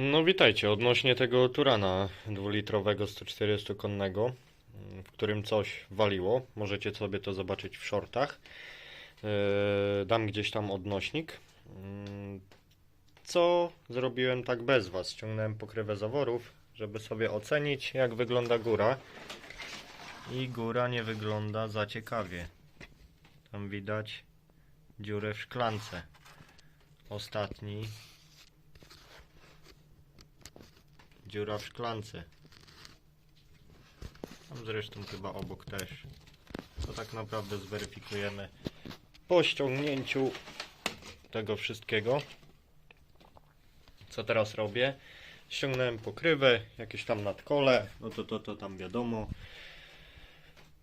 No witajcie, odnośnie tego Turana dwulitrowego 140-konnego, w którym coś waliło, możecie sobie to zobaczyć w shortach. Yy, Dam gdzieś tam odnośnik. Yy, Co zrobiłem tak bez Was? Ściągnąłem pokrywę zaworów, żeby sobie ocenić jak wygląda góra. I góra nie wygląda za ciekawie. Tam widać dziurę w szklance. Ostatni Dziura w szklance. Tam zresztą chyba obok też. To tak naprawdę zweryfikujemy po ściągnięciu tego wszystkiego. Co teraz robię? Ściągnąłem pokrywę, jakieś tam nadkole, no to to, to tam wiadomo.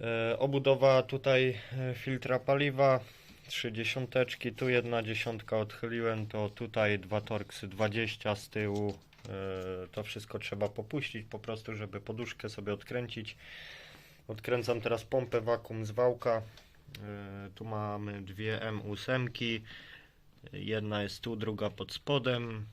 E, obudowa tutaj e, filtra paliwa, trzy dziesiąteczki, tu jedna dziesiątka odchyliłem, to tutaj dwa torksy 20 z tyłu, To wszystko trzeba popuścić po prostu, żeby poduszkę sobie odkręcić. Odkręcam teraz pompę wakum z wałka. E, Tu mamy dwie M8. Jedna jest tu, druga pod spodem.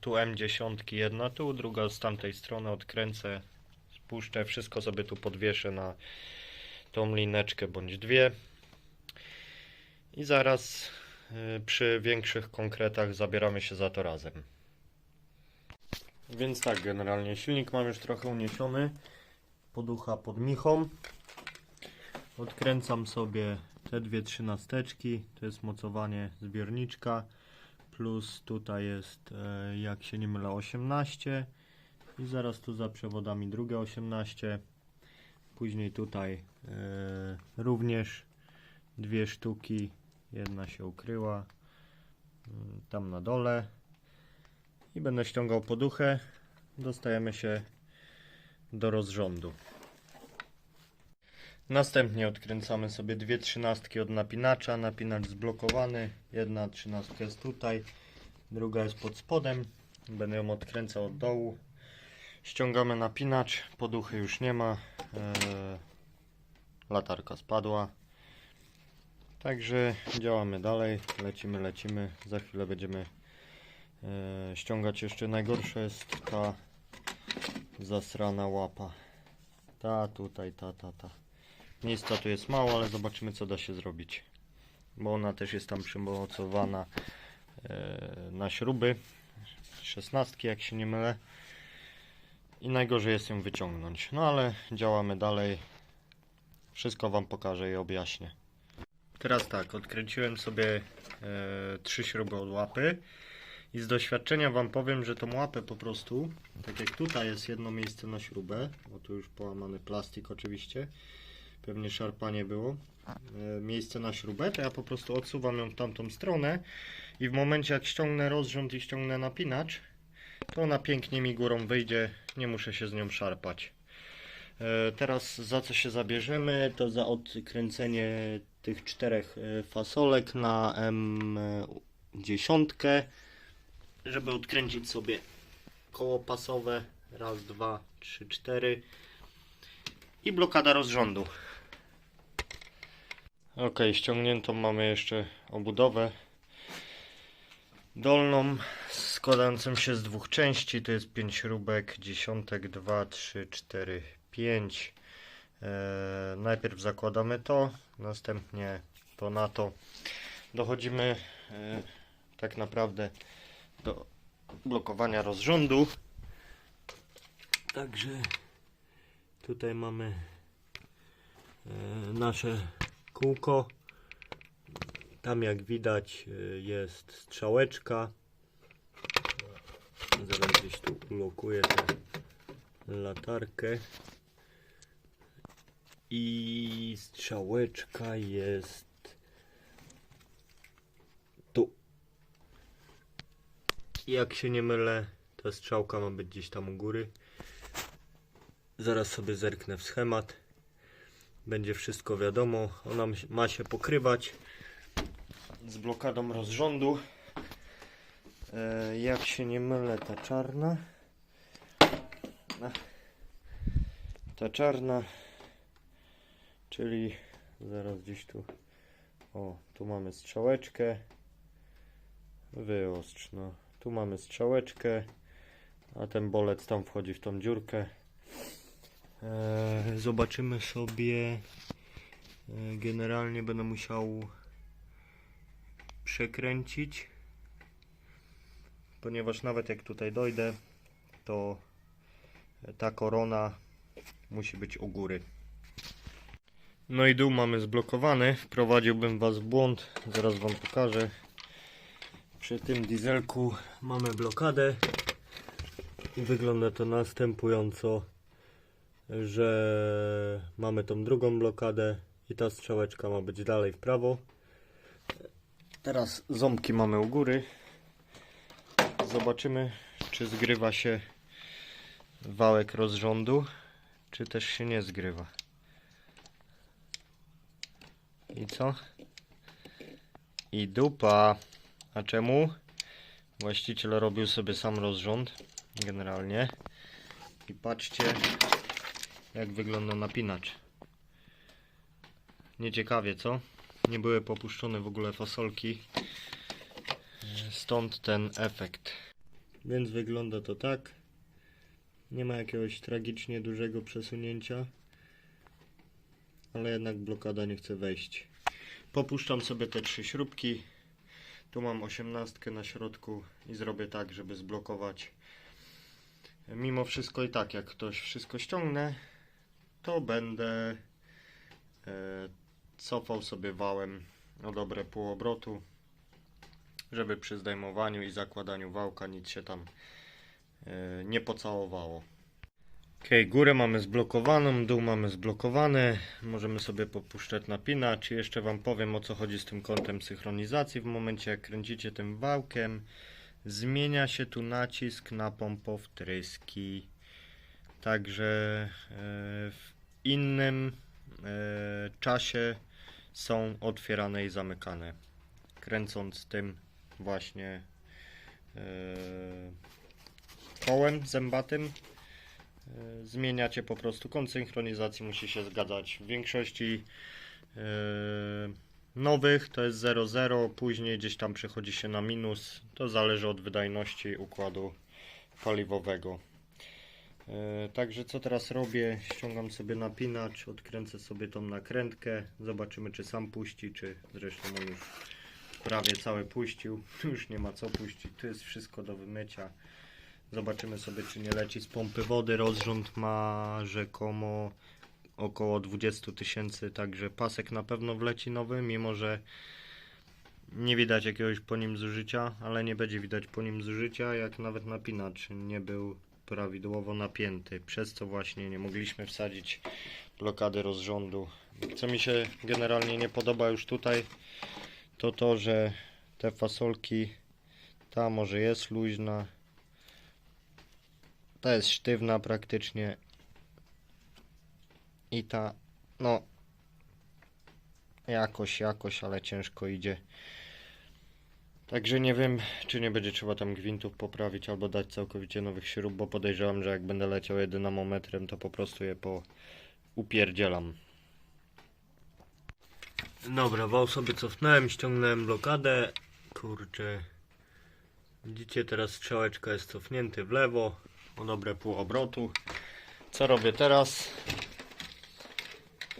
Tu M10, jedna tu, druga z tamtej strony odkręcę, spuszczę, wszystko sobie tu podwieszę na tą lineczkę bądź dwie. I zaraz e, przy większych konkretach zabieramy się za to razem. Więc tak, generalnie silnik mam już trochę uniesiony. Poducha pod michą. Odkręcam sobie te dwie trzynasteczki. To jest mocowanie zbiorniczka. Plus tutaj jest, e, jak się nie mylę, 18. I zaraz tu za przewodami drugie 18. Później tutaj e, również dwie sztuki. Jedna się ukryła. Mm, Tam na dole i będę ściągał poduchę. Dostajemy się do rozrządu. Następnie odkręcamy sobie dwie trzynastki od napinacza. Napinacz zblokowany. Jedna trzynastka jest tutaj, druga jest pod spodem. Będę ją odkręcał od dołu. Ściągamy napinacz. Poduchy już nie ma. Eee, latarka spadła. Także działamy dalej. Lecimy, lecimy. Za chwilę będziemy ściągać jeszcze najgorsze jest ta zasrana łapa. Ta tutaj, ta, ta, ta. Miejsca tu jest mało, ale zobaczymy co da się zrobić. Bo ona też jest tam przymocowana e, na śruby. 16 jak się nie mylę. I najgorzej jest ją wyciągnąć. No ale działamy dalej. Wszystko wam pokażę i objaśnię. Teraz tak, odkręciłem sobie e, trzy śruby od łapy i z doświadczenia Wam powiem, że tą łapę po prostu, tak jak tutaj jest jedno miejsce na śrubę, bo tu już połamany plastik oczywiście, pewnie szarpanie było, e, miejsce na śrubę, to ja po prostu odsuwam ją w tamtą stronę i w momencie jak ściągnę rozrząd i ściągnę napinacz, to ona pięknie mi górą wyjdzie, nie muszę się z nią szarpać. E, Teraz za co się zabierzemy, to za odkręcenie tych czterech e, fasolek na M10 żeby odkręcić sobie koło pasowe. Raz, dwa, trzy, cztery. I blokada rozrządu. Ok, ściągniętą mamy jeszcze obudowę dolną składającą się z dwóch części. To jest 5 śrubek, dziesiątek, 2, 3, 4, 5. Eee, najpierw zakładamy to, następnie to na to. Dochodzimy e, tak naprawdę do blokowania rozrządu. Także tutaj mamy e, nasze kółko. Tam jak widać e, jest strzałeczka. Zaraz gdzieś tu ulokuję tę latarkę. I strzałeczka jest tu. Jak się nie mylę, ta strzałka ma być gdzieś tam u góry. Zaraz sobie zerknę w schemat. Będzie wszystko wiadomo. Ona ma się pokrywać z blokadą rozrządu. E, jak się nie mylę, ta czarna. Ta czarna, czyli zaraz gdzieś tu. O, tu mamy strzałeczkę. Wyostrz, no. Tu mamy strzałeczkę. a ten bolec tam wchodzi w tą dziurkę. Eee, zobaczymy sobie. Eee, generalnie będę musiał przekręcić, ponieważ nawet jak tutaj dojdę, to ta korona musi być u góry. No i dół mamy zblokowany. Wprowadziłbym Was w błąd. Zaraz Wam pokażę. Przy tym dieselku mamy blokadę. I wygląda to następująco, że mamy tą drugą blokadę i ta strzałeczka ma być dalej w prawo. Teraz ząbki mamy u góry. Zobaczymy, czy zgrywa się wałek rozrządu, czy też się nie zgrywa. I co? I dupa. A czemu? Właściciel robił sobie sam rozrząd, generalnie. I patrzcie, jak wygląda napinacz. Nieciekawie, co? Nie były popuszczone w ogóle fasolki. Stąd ten efekt. Więc wygląda to tak. Nie ma jakiegoś tragicznie dużego przesunięcia. Ale jednak blokada nie chce wejść. Popuszczam sobie te trzy śrubki. Tu mam osiemnastkę na środku i zrobię tak, żeby zblokować. Mimo wszystko i tak, jak ktoś wszystko ściągnę, to będę e, cofał sobie wałem o dobre pół obrotu, żeby przy zdejmowaniu i zakładaniu wałka nic się tam e, nie pocałowało. Ok, górę mamy zblokowaną, dół mamy zblokowany. Możemy sobie popuszczać napinacz. I jeszcze Wam powiem o co chodzi z tym kątem synchronizacji. W momencie jak kręcicie tym wałkiem, zmienia się tu nacisk na pompowtryski. Także e, w innym e, czasie są otwierane i zamykane. Kręcąc tym właśnie e, kołem zębatym zmieniacie po prostu kąt synchronizacji musi się zgadzać. W większości e, nowych to jest 0,0, później gdzieś tam przechodzi się na minus. To zależy od wydajności układu paliwowego. E, Także co teraz robię? Ściągam sobie napinacz, odkręcę sobie tą nakrętkę. Zobaczymy czy sam puści, czy zresztą on już prawie cały puścił. Już nie ma co puścić. Tu jest wszystko do wymycia. Zobaczymy sobie czy nie leci z pompy wody. Rozrząd ma rzekomo około 20 tysięcy, także pasek na pewno wleci nowy, mimo że nie widać jakiegoś po nim zużycia, ale nie będzie widać po nim zużycia, jak nawet napinacz nie był prawidłowo napięty, przez co właśnie nie mogliśmy wsadzić blokady rozrządu. Co mi się generalnie nie podoba już tutaj, to to, że te fasolki, ta może jest luźna, ta jest sztywna praktycznie i ta, no jakoś, jakoś, ale ciężko idzie. Także nie wiem, czy nie będzie trzeba tam gwintów poprawić albo dać całkowicie nowych śrub, bo podejrzewam, że jak będę leciał dynamometrem, to po prostu je po upierdzielam. Dobra, wał sobie cofnąłem, ściągnąłem blokadę. Kurczę. Widzicie, teraz strzałeczka jest cofnięty w lewo o dobre pół obrotu. Co robię teraz?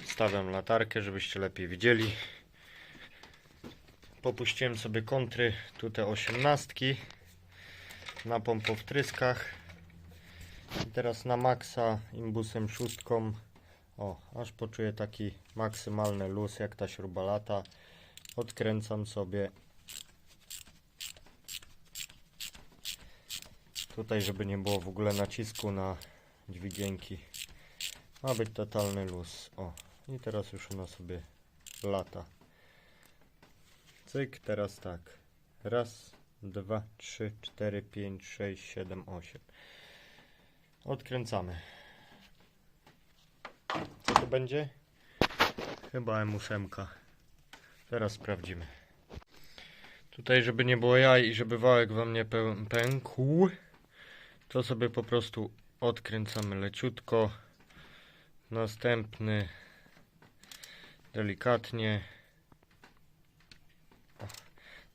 Stawiam latarkę, żebyście lepiej widzieli. Popuściłem sobie kontry, tu te osiemnastki na pompowtryskach. I teraz na maksa imbusem szóstką. O, aż poczuję taki maksymalny luz, jak ta śruba lata. Odkręcam sobie. Tutaj, żeby nie było w ogóle nacisku na dźwigienki. Ma być totalny luz. O, i teraz już ona sobie lata. Cyk, teraz tak. Raz, dwa, trzy, cztery, pięć, sześć, siedem, osiem. Odkręcamy. Co to będzie? Chyba M8. Teraz sprawdzimy. Tutaj, żeby nie było jaj i żeby wałek wam nie pę- pękł, to sobie po prostu odkręcamy leciutko. Następny delikatnie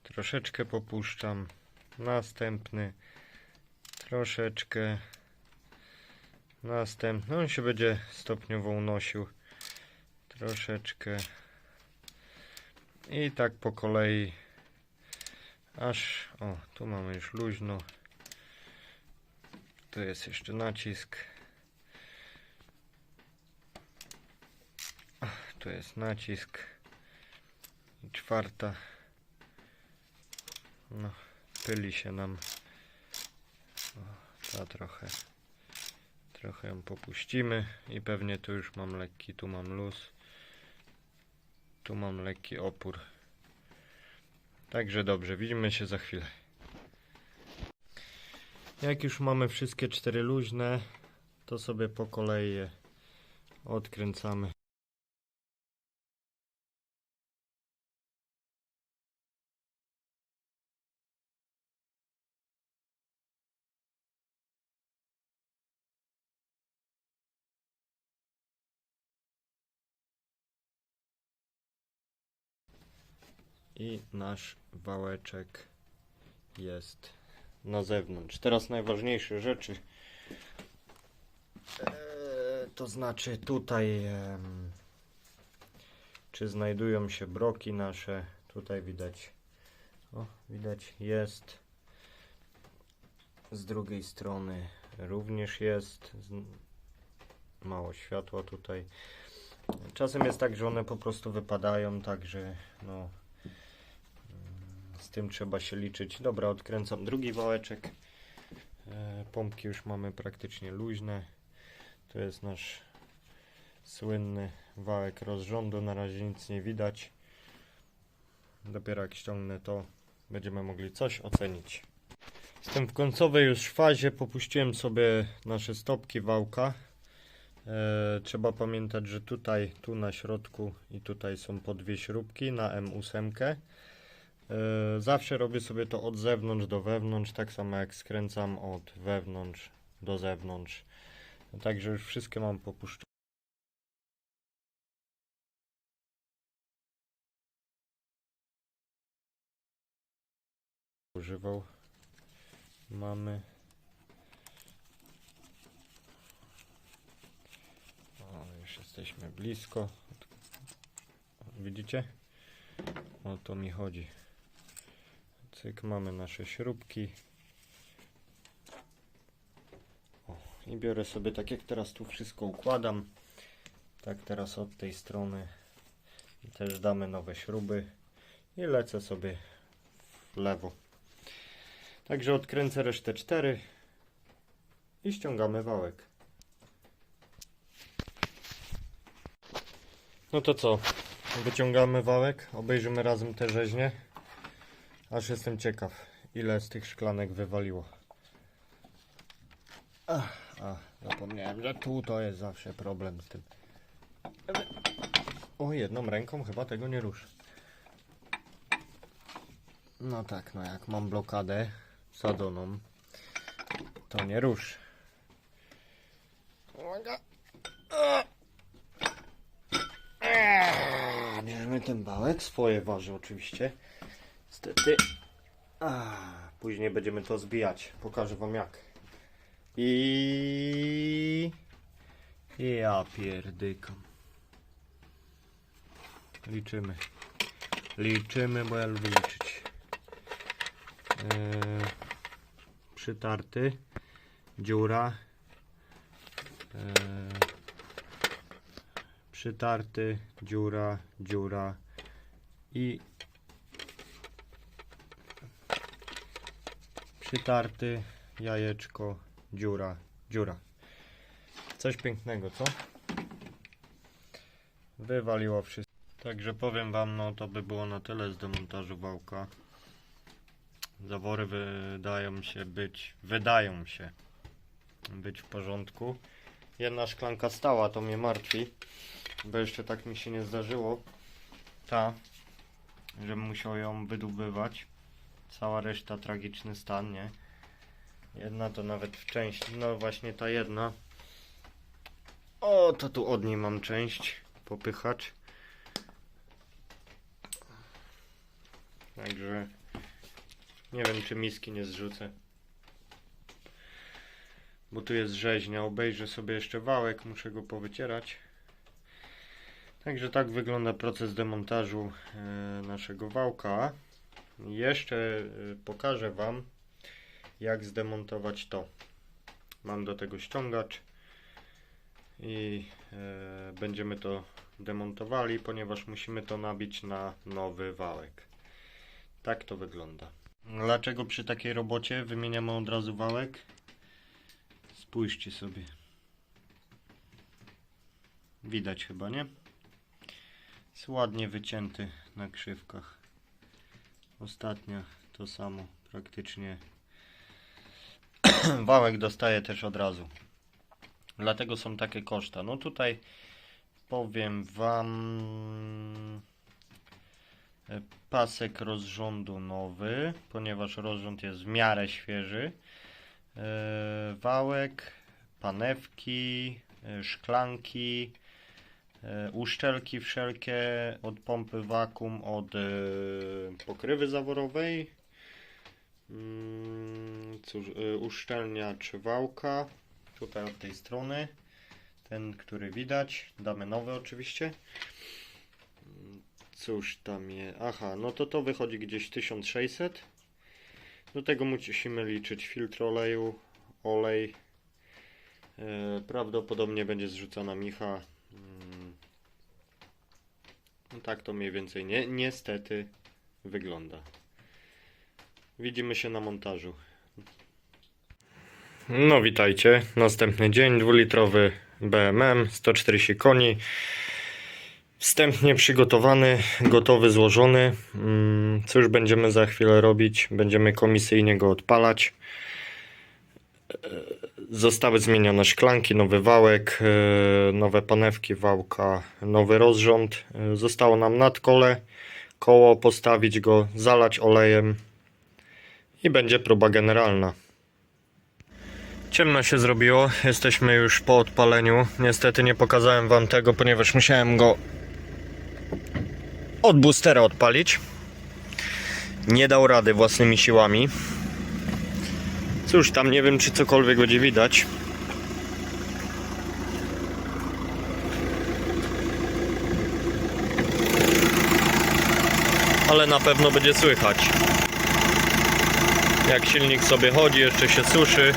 troszeczkę popuszczam następny Troszeczkę. Następny. On się będzie stopniowo unosił. Troszeczkę. I tak po kolei. Aż. O, tu mamy już luźno. Tu jest jeszcze nacisk. Tu jest nacisk. Czwarta. No, pyli się nam. O, ta trochę. Trochę ją popuścimy i pewnie tu już mam lekki, tu mam luz. Tu mam lekki opór. Także dobrze, widzimy się za chwilę. Jak już mamy wszystkie cztery luźne, to sobie po kolei je odkręcamy. I nasz wałeczek jest na zewnątrz. Teraz najważniejsze rzeczy. Eee, to znaczy tutaj em, czy znajdują się broki nasze. Tutaj widać. O, widać jest. Z drugiej strony również jest. Mało światła tutaj. Czasem jest tak, że one po prostu wypadają, także no tym trzeba się liczyć. Dobra, odkręcam drugi wałeczek. E, Pompki już mamy praktycznie luźne. To jest nasz słynny wałek rozrządu. Na razie nic nie widać. Dopiero jak ściągnę to, będziemy mogli coś ocenić. Jestem w końcowej już fazie. Popuściłem sobie nasze stopki wałka. E, trzeba pamiętać, że tutaj, tu na środku i tutaj są po dwie śrubki na M8. E, Zawsze robię sobie to od zewnątrz do wewnątrz, tak samo jak skręcam od wewnątrz do zewnątrz. Także już wszystkie mam popuszczone. Używał. Mamy. O, już jesteśmy blisko. Widzicie? O to mi chodzi. Cyk, mamy nasze śrubki. O, I biorę sobie tak jak teraz tu wszystko układam. Tak teraz od tej strony. Też damy nowe śruby. I lecę sobie w lewo. Także odkręcę resztę 4 i ściągamy wałek. No to co? Wyciągamy wałek, obejrzymy razem te rzeźnie. Aż jestem ciekaw, ile z tych szklanek wywaliło. Ach, zapomniałem, że tu to jest zawsze problem z tym. O, jedną ręką chyba tego nie ruszę. No tak, no jak mam blokadę sadzoną, to nie rusz. Uwaga. Bierzemy ten bałek, swoje waży oczywiście. Niestety. A, później będziemy to zbijać. Pokażę wam jak. I ja pierdykam. Liczymy. Liczymy, bo ja lubię liczyć. Eee, przytarty. Dziura. Eee, przytarty, dziura, dziura i przytarty, jajeczko, dziura, dziura. Coś pięknego, co? Wywaliło wszystko. Także powiem wam, no to by było na tyle z demontażu wałka. Zawory wydają się być, wydają się być w porządku. Jedna szklanka stała, to mnie martwi bo jeszcze tak mi się nie zdarzyło ta, żebym musiał ją wydobywać cała reszta tragiczny stan, nie jedna to nawet w części, no właśnie ta jedna o, to tu od niej mam część popychacz także nie wiem czy miski nie zrzucę bo tu jest rzeźnia. Obejrzę sobie jeszcze wałek, muszę go powycierać. Także tak wygląda proces demontażu e, naszego wałka. Jeszcze e, pokażę Wam, jak zdemontować to. Mam do tego ściągacz i e, będziemy to demontowali, ponieważ musimy to nabić na nowy wałek. Tak to wygląda. Dlaczego przy takiej robocie wymieniamy od razu wałek? Spójrzcie sobie. Widać chyba, nie? Jest ładnie wycięty na krzywkach. Ostatnia to samo praktycznie. Wałek dostaje też od razu. Dlatego są takie koszta. No tutaj powiem Wam e, pasek rozrządu nowy, ponieważ rozrząd jest w miarę świeży. E, Wałek, panewki, e, szklanki, uszczelki wszelkie od pompy wakum, od e, pokrywy zaworowej. Mm, Cóż, e, uszczelniacz wałka, tutaj od tej strony. Ten, który widać. Damy nowy oczywiście. Mm, Cóż tam jest? Aha, no to to wychodzi gdzieś 1600. Do tego musimy liczyć filtr oleju, olej. E, prawdopodobnie będzie zrzucona micha. No tak to mniej więcej nie, niestety wygląda. Widzimy się na montażu. No witajcie, następny dzień, dwulitrowy BMM, 140 koni. Wstępnie przygotowany, gotowy, złożony. Mm, Cóż będziemy za chwilę robić? Będziemy komisyjnie go odpalać. E, Zostały zmienione szklanki, nowy wałek, e, nowe panewki wałka, nowy rozrząd. E, Zostało nam nadkole, koło postawić go, zalać olejem i będzie próba generalna. Ciemno się zrobiło, jesteśmy już po odpaleniu. Niestety nie pokazałem wam tego, ponieważ musiałem go od boostera odpalić. Nie dał rady własnymi siłami. Cóż, tam nie wiem, czy cokolwiek będzie widać. Ale na pewno będzie słychać. Jak silnik sobie chodzi, jeszcze się suszy.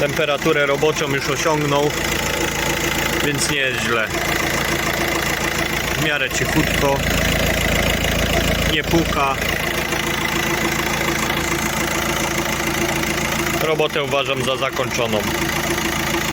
Temperaturę roboczą już osiągnął, więc nie jest źle. W miarę cichutko, nie puka. Robotę uważam za zakończoną.